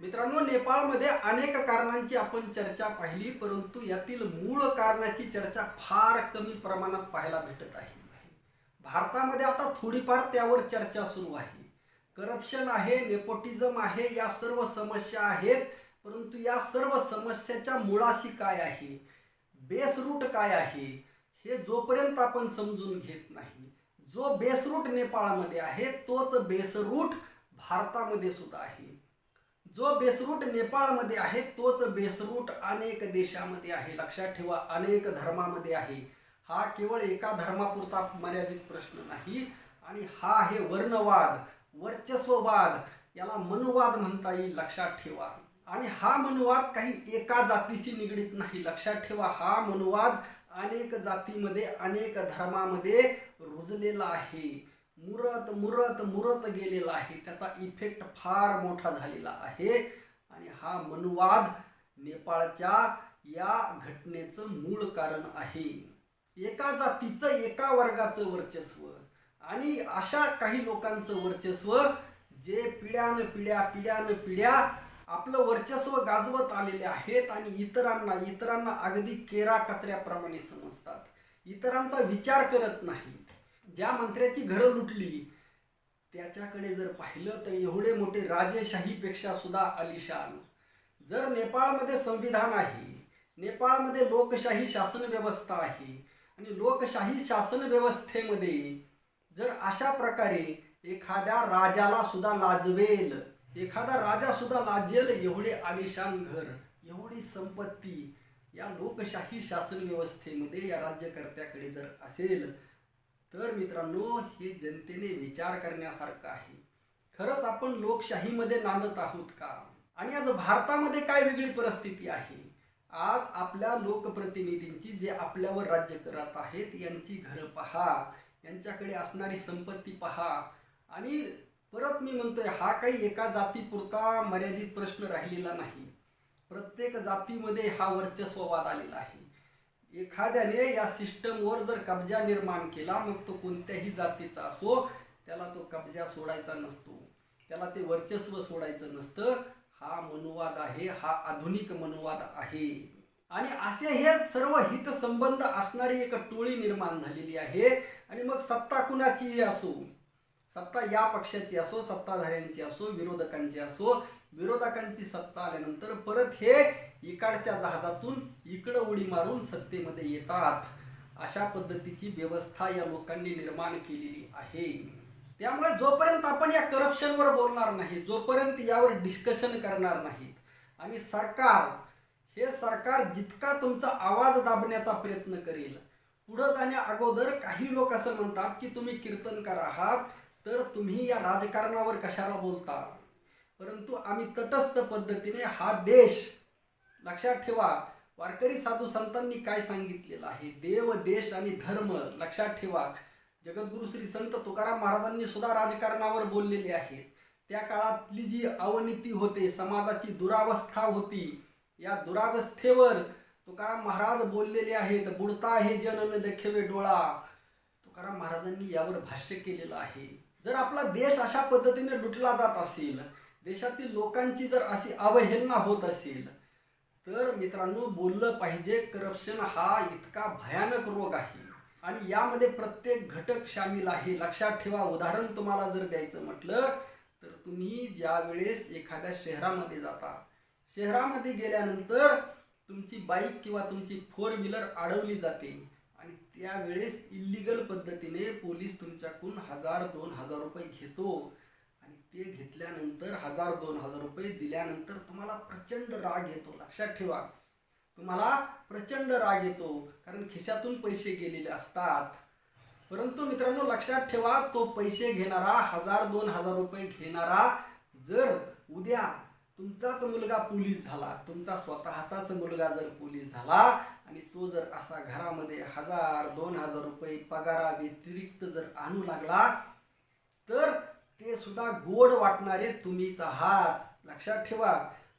मित्रांनो नेपाळमध्ये अनेक कारणांची आपण चर्चा पाहिली परंतु यातील मूळ कारणाची चर्चा फार कमी प्रमाणात पाहायला भेटत आहे. भारतामध्ये आता थोडीफार त्यावर चर्चा सुरू आहे. करप्शन आहे नेपोटिझम आहे या सर्व समस्या आहेत परंतु या सर्व समस्याच्या मुळाशी काय आहे? बेस रूट काय आहे? हे जोपर्यंत आपण समजून घेत नाही जो बेस रूट नेपाळमध्ये आहे तोच बेस रूट भारतामध्ये सुद्धा आहे. जो बेसरूट नेपाळमध्ये आहे तोच बेसरूट अनेक देशामध्ये आहे. लक्षात ठेवा अनेक धर्मामध्ये आहे. हा केवळ एका धर्मापुरता मर्यादित प्रश्न नाही. आणि हा आहे वर्णवाद वर्चस्ववाद. याला मनुवाद म्हणता येईल लक्षात ठेवा. आणि हा मनुवाद काही एका जातीशी निगडीत नाही. लक्षात ठेवा हा मनुवाद अनेक जातीमध्ये अनेक धर्मामध्ये रुजलेला आहे. मुरत मुरत मुरत गेलेला आहे. त्याचा इफेक्ट फार मोठा झालेला आहे. आणि हा मनुवाद नेपाळच्या या घटनेचं मूळ कारण आहे. एका जातीचं एका वर्गाचं वर्चस्व. आणि अशा काही लोकांचं वर्चस्व जे पिढ्यान पिढ्या पिढ्यान पिढ्या आपलं वर्चस्व गाजवत आलेले आहेत आणि इतरांना इतरांना अगदी केरा कचऱ्याप्रमाणे समजतात. इतरांचा विचार करत नाही ज्या मंत्र्याची घरं लुटली त्याच्याकडे जर पाहिलं तर एवढे मोठे राजेशाहीपेक्षा सुद्धा आलिशान जर नेपाळमध्ये संविधान आहे नेपाळमध्ये लोकशाही शासन व्यवस्था आहे आणि लोकशाही शासन व्यवस्थेमध्ये जर अशा प्रकारे एखाद्या राजाला सुद्धा लाजवेल एखादा राजा सुद्धा लाजेल एवढे आलिशान घर एवढी संपत्ती या लोकशाही शासन व्यवस्थेमध्ये या राज्यकर्त्याकडे जर असेल तर मित्रांनो हे जनतेने विचार करण्यासारखं आहे. खरंच आपण लोकशाहीमध्ये नांदत आहोत का? आणि आज भारतामध्ये काय वेगळी परिस्थिती आहे? आज आपल्या लोकप्रतिनिधींची जे आपल्यावर राज्य करत आहेत यांची घरं पहा यांच्याकडे असणारी संपत्ती पहा. आणि परत मी म्हणतोय हा काही एका जातीपुरता मर्यादित प्रश्न राहिलेला नाही. प्रत्येक जातीमध्ये हा वर्चस्ववाद आलेला आहे. एखाद्याने या सिस्टमवर जर कब्जा निर्माण केला मग तो कोणत्याही जातीचा असो त्याला तो कब्जा सोडायचा नसतो. त्याला ते वर्चस्व सोडायचं नसतं. हा मनुवाद आहे हा आधुनिक मनुवाद आहे. आणि असे हे सर्व हितसंबंध असणारी एक टोळी निर्माण झालेली आहे. आणि मग सत्ता कुणाचीही असो सत्ता या पक्षाची असो सत्ताधाऱ्यांची असो विरोधकांची असो विरोधकांची सत्ता आल्यानंतर परत हे इकडच्या जहाजातून इकडं उडी मारून सत्तेमध्ये येतात. अशा पद्धतीची व्यवस्था या लोकांनी निर्माण केलेली आहे. त्यामुळे जोपर्यंत आपण या करप्शनवर बोलणार नाही जोपर्यंत यावर डिस्कशन करणार नाहीत आणि सरकार हे सरकार जितका तुमचा आवाज दाबण्याचा प्रयत्न करेल पुढं जाण्या अगोदर काही लोक असं म्हणतात की तुम्ही कीर्तनकार आहात तर तुम्ही या राजकारणावर कशाला बोलता? परंतु आम्ही तटस्थ पद्धतीने हा देश लक्षात ठेवा वारकरी साधू संतांनी काय सांगितलेलं आहे? देव देश आणि धर्म लक्षात ठेवा. जगद्गुरु श्री संत तुकाराम महाराजांनी सुद्धा राजकारणावर बोललेले आहेत. त्या काळातली जी अवनीती होते समाजाची दुरावस्था होती या दुरावस्थेवर तुकाराम महाराज बोललेले आहेत बुडता हे जन न देखेवे डोळा. तुकाराम महाराजांनी यावर भाष्य केलेलं आहे. जर आपला देश अशा पद्धतीने लुटला जात असेल देशातील लोकांची जर अशी अवहेलना होत असेल तर मित्रांनो बोललं पाहिजे करप्शन हा इतका भयानक रोग आहे. आणि यामध्ये प्रत्येक घटक सामील आहे. लक्षात ठेवा उदाहरण तुम्हाला जर द्यायचं म्हटलं तर तुम्ही ज्या वेळेस एखाद्या शहरामध्ये जाता शहरामध्ये गेल्यानंतर तुमची बाईक किंवा तुमची फोर व्हीलर अडवली जाते. आणि त्यावेळेस इल्लिगल पद्धतीने पोलीस तुमच्याकडून हजार दोन हजार रुपये घेतो. आणि ते घेतल्यानंतर हजार दोन हजार रुपये दिल्यानंतर तुम्हाला प्रचंड राग येतो. लक्षात ठेवा. तुम्हाला प्रचंड राग येतो. कारण खिशातून पैसे गेलेले असतात. परंतु मित्रांनो लक्षात ठेवा तो पैसे घेणारा हजार दोन हजार रुपये घेणारा जर उद्या तुमचाच मुलगा पोलीस झाला तुमचा स्वतःचाच मुलगा जर पोलीस झाला आणि तो जर असा घरामध्ये हजार दोन हजार रुपये पगारा व्यतिरिक्त जर आणू लागला तर ते सुद्धा गोड वाटणारे तुम्हीच आहात. लक्षात ठेवा.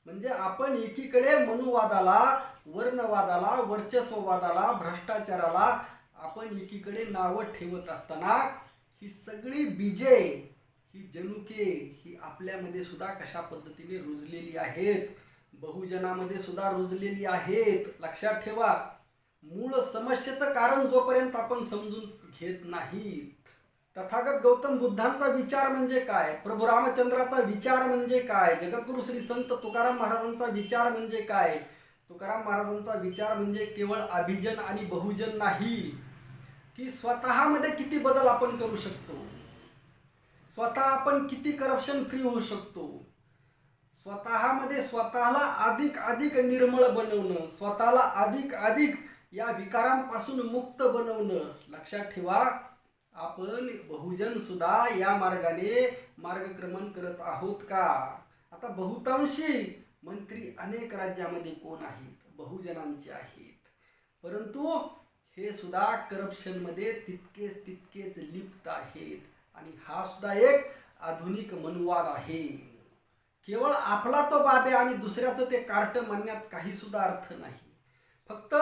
म्हणजे आपण एकीकडे मनुवादाला वर्णवादाला वर्चस्ववादाला भ्रष्टाचाराला आपण एकीकडे नावं ठेवत असताना ही सगळी बीजे ही जनुके ही आपल्यामध्ये सुद्धा कशा पद्धतीने रुजलेली आहेत? बहुजनामध्ये सुद्धा रुजलेली आहेत. लक्षात ठेवा. मूळ समस्येचं कारण जोपर्यंत आपण समजून घेत नाही तथागत गौतम बुद्धांचा विचार म्हणजे काय? प्रभू रामचंद्राचा विचार म्हणजे काय? जगद्गुरु श्री संत तुकाराम महाराजांचा विचार म्हणजे काय? तुकाराम महाराजांचा विचार म्हणजे केवळ अभिजन आणि बहुजन नाही की स्वतःमध्ये किती बदल आपण करू शकतो? स्वतः आपण किती करप्शन फ्री होऊ शकतो? स्वतःमध्ये स्वतःला अधिक अधिक निर्मळ बनवणं स्वतःला अधिक अधिक या विकारांपासून मुक्त बनवणं लक्षात ठेवा आपण बहुजन सुद्धा या मार्गाने मार्गक्रमण करत आहोत का? आता बहुतांशी मंत्री अनेक राज्यामध्ये कोण आहेत? बहुजनांचे आहेत. परंतु हे सुद्धा करप्शनमध्ये तितकेच तितकेच लिप्त आहेत. आणि हा सुद्धा एक आधुनिक मनवाद आहे. केवळ आपला तो बाबे आणि दुसऱ्याचं ते कार्ट म्हणण्यात काही सुद्धा अर्थ नाही. फक्त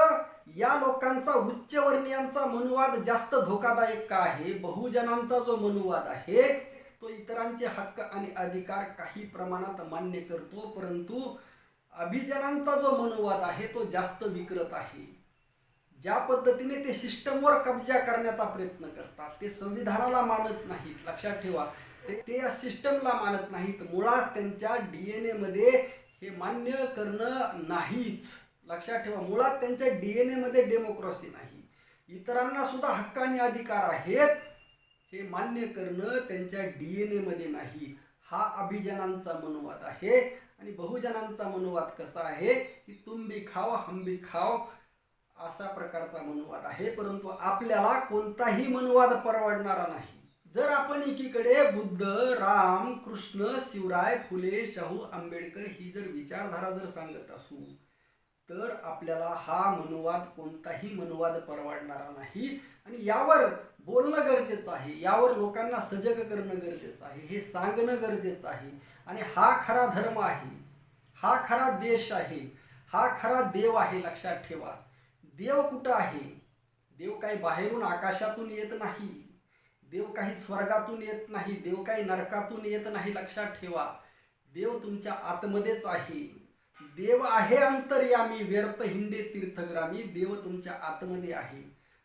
या लोकांचा उच्चवर्णीयांचा मनुवाद जास्त धोकादायक का आहे? बहुजनांचा जो मनुवाद आहे तो इतरांचे हक्क आणि अधिकार काही प्रमाणात मान्य करतो परंतु अभिजनांचा जो मनुवाद आहे तो जास्त विकृत आहे. ज्या पद्धतीने ते सिस्टमवर कब्जा करण्याचा प्रयत्न करतात ते संविधानाला मानत नाहीत. लक्षात ठेवा ते ते या सिस्टमला मानत नाहीत. मुळात त्यांच्या डी एन एमध्ये हे मान्य करणं नाहीच. लक्षात ठेवा मुळात त्यांच्या डी एन एमध्ये डेमोक्रेसी नाही. इतरांना सुद्धा हक्क आणि अधिकार आहेत हे मान्य करणं त्यांच्या डी एन एमध्ये नाही. हा अभिजनांचा मनोवाद आहे आणि बहुजनांचा मनोवाद कसा आहे की तुम बी खाव हम बी खाव असा प्रकारचा मनोवाद आहे. परंतु आपल्याला कोणताही मनोवाद परवडणारा नाही. जर आपण एकीकडे बुद्ध राम कृष्ण शिवराय फुले शाहू आंबेडकर ही जर विचारधारा जर सांगत असू तर आपल्याला हा मनुवाद कोणताही मनुवाद परवडणारा नाही. आणि यावर बोलणं गरजेचं आहे. यावर लोकांना सजग करणं गरजेचं आहे. हे सांगणं गरजेचं आहे. आणि हा खरा धर्म आहे. हा खरा देश आहे. हा खरा देव आहे लक्षात ठेवा. देव कुठं आहे? देव काही बाहेरून आकाशातून येत नाही. देव काही स्वर्गातून येत नाही. देव काही नरकातून येत नाही लक्षात ठेवा. देव तुमच्या आतमध्येच आहे. देव आहे अंतर्यामी व्यर्थ हिंडे तीर्थग्रामी देव तुमच्या आतमध्ये आहे.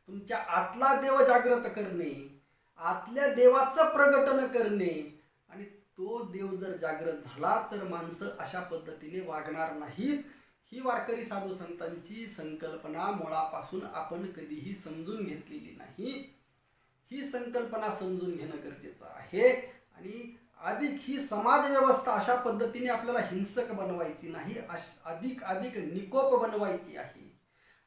तुमच्या आतला देव जागृत करणे आतल्या देवाचं प्रगटन करणे आणि तो देव जर जागृत झाला तर माणसं अशा पद्धतीने वागणार नाहीत. ही वारकरी साधू संतांची संकल्पना मुळापासून आपण कधीही समजून घेतलेली नाही. ही संकल्पना समजून घेणं गरजेचं आहे. आणि अधिक ही समाज व्यवस्था अशा पद्धतीने आपल्याला हिंसक बनवायची नाही अश- अधिक अधिक निकोप बनवायची आहे.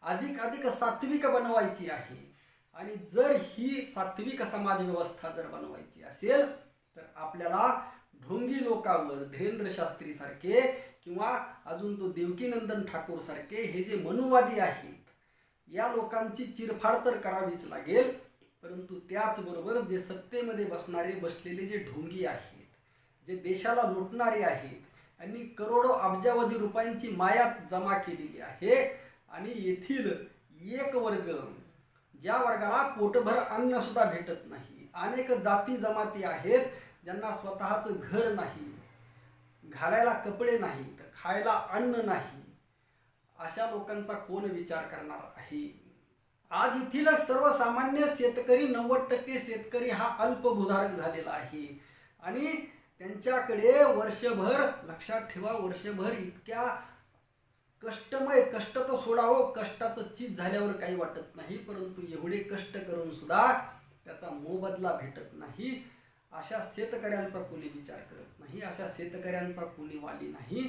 अधिक अधिक सात्विक बनवायची आहे. आणि जर ही सात्विक समाज व्यवस्था जर बनवायची असेल तर आपल्याला ढोंगी लोकांवर धीरेंद्र शास्त्री सारखे किंवा अजून तो देवकीनंदन ठाकूर सारखे हे जे मनुवादी आहेत या लोकांची चिरफाड तर करावीच लागेल. परंतु त्याचबरोबर जे सत्तेमध्ये बसणारे बसलेले जे ढोंगी आहेत जे देशाला लुटणारे आहेत आणि करोडो अब्जावधी रुपयांची मायात जमा केलेली आहे. आणि येथील एक वर्ग ज्या वर्गाला पोटभर अन्न सुद्धा भेटत नाही. अनेक जाती जमाती आहेत ज्यांना स्वतःचं घर नाही घालायला कपडे नाहीत खायला अन्न नाही. अशा लोकांचा कोण विचार करणार आहे? आज येथील सर्वसामान्य शेतकरी नव्वद टक्के शेतकरी हा अल्पभूधारक झालेला आहे. आणि त्यांच्याकडे वर्षभर लक्षात ठेवा वर्षभर इतक्या कष्टमय कष्ट तर सोडावं कष्टाचं चीज झाल्यावर काही वाटत नाही परंतु एवढे कष्ट करून सुद्धा त्याचा मोबदला भेटत नाही. अशा शेतकऱ्यांचा कोणी विचार करत नाही अशा शेतकऱ्यांचा कोणी वाली नाही.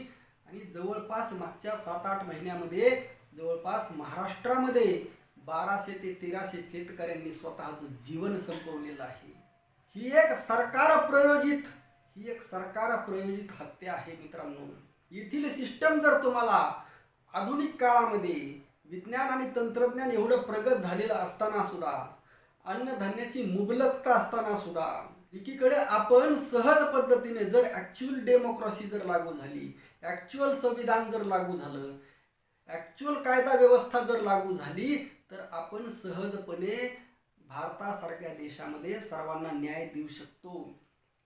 आणि जवळपास मागच्या सात आठ महिन्यामध्ये जवळपास महाराष्ट्रामध्ये बाराशे ते तेराशे शेतकऱ्यांनी स्वतःचं जीवन संपवलेलं आहे. ही एक सरकार प्रयोजित ही एक सरकार प्रयोजित हत्या आहे मित्रांनो. येथील सिस्टम जर तुम्हाला आधुनिक काळामध्ये विज्ञान आणि तंत्रज्ञान एवढं प्रगत झालेलं असताना सुद्धा अन्नधान्याची मुबलकता असताना सुद्धा एकीकडे आपण सहज पद्धतीने जर ॲक्च्युअल डेमोक्रेसी जर लागू झाली ॲक्च्युअल संविधान जर लागू झालं ॲक्च्युअल कायदा व्यवस्था जर लागू झाली तर आपण सहजपणे भारतासारख्या देशामध्ये सर्वांना न्याय देऊ शकतो.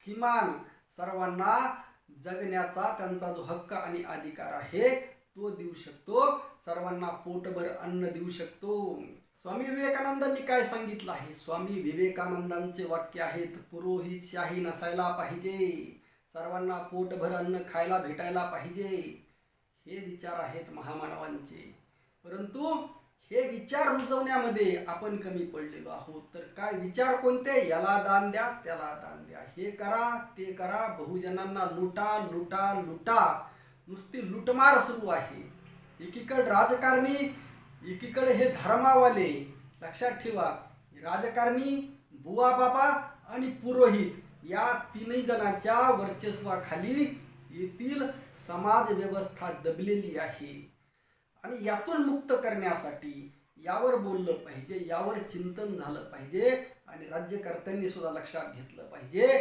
किमान सर्वांना जगण्याचा त्यांचा जो हक्क आणि अधिकार आहे तो देऊ शकतो. सर्वांना पोटभर अन्न देऊ शकतो. स्वामी विवेकानंदांनी काय सांगितलं आहे? स्वामी विवेकानंदांचे वाक्य आहेत पुरोहित शाही नसायला पाहिजे. सर्वांना पोटभर अन्न खायला भेटायला पाहिजे. हे विचार आहेत महामानवांचे. परंतु हे विचार रुजवण्यामध्ये आपण कमी पडलेलो आहोत. तर काय विचार कोणते? याला दान द्या त्याला दान द्या. हे करा ते करा. बहुजनांना लुटा लुटा लुटा. नुसती लुटमार सुरू आहे. एकीकडे राजकारणी एकीकडे हे धर्मावाले. लक्षात ठेवा राजकारणी बुवा बाबा आणि पुरोहित या तीनही जणांच्या वर्चस्वाखाली येथील समाज व्यवस्था दबलेली आहे. आणि यातून मुक्त करण्यासाठी यावर बोललं पाहिजे यावर चिंतन झालं पाहिजे आणि राज्यकर्त्यांनी सुद्धा लक्षात घेतलं पाहिजे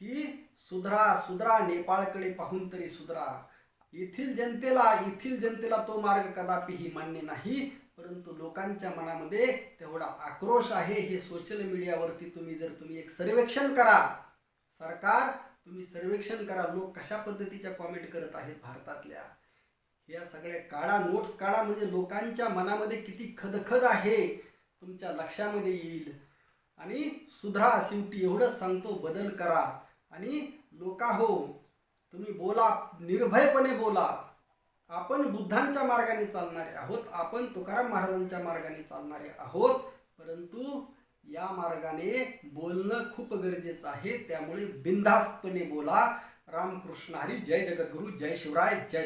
की सुधरा सुधरा नेपाळकडे पाहून तरी सुधरा. येथील जनतेला येथील जनतेला तो मार्ग कदापिही मान्य नाही परंतु लोकांच्या मनामध्ये तेवढा आक्रोश आहे. हे सोशल मीडियावरती तुम्ही जर तुम्ही एक सर्वेक्षण करा सरकार तुम्ही सर्वेक्षण करा लोक कशा पद्धतीच्या कॉमेंट करत आहेत भारतातल्या? या सगळ्या काढा नोट्स काढा म्हणजे लोकांच्या मनामध्ये किती खदखद आहे तुमच्या लक्षामध्ये येईल. आणि सुधरा शेवटी एवढंच सांगतो बदल करा. आणि लोका हो तुम्ही बोला निर्भयपणे बोला. आपण बुद्धांच्या मार्गाने चालणारे आहोत आपण तुकाराम महाराजांच्या मार्गाने चालणारे आहोत परंतु या मार्गाने बोलणं खूप गरजेचं आहे त्यामुळे बिनधास्तपणे बोला. रामकृष्ण हरी जय जगद्गुरू जय शिवराय जय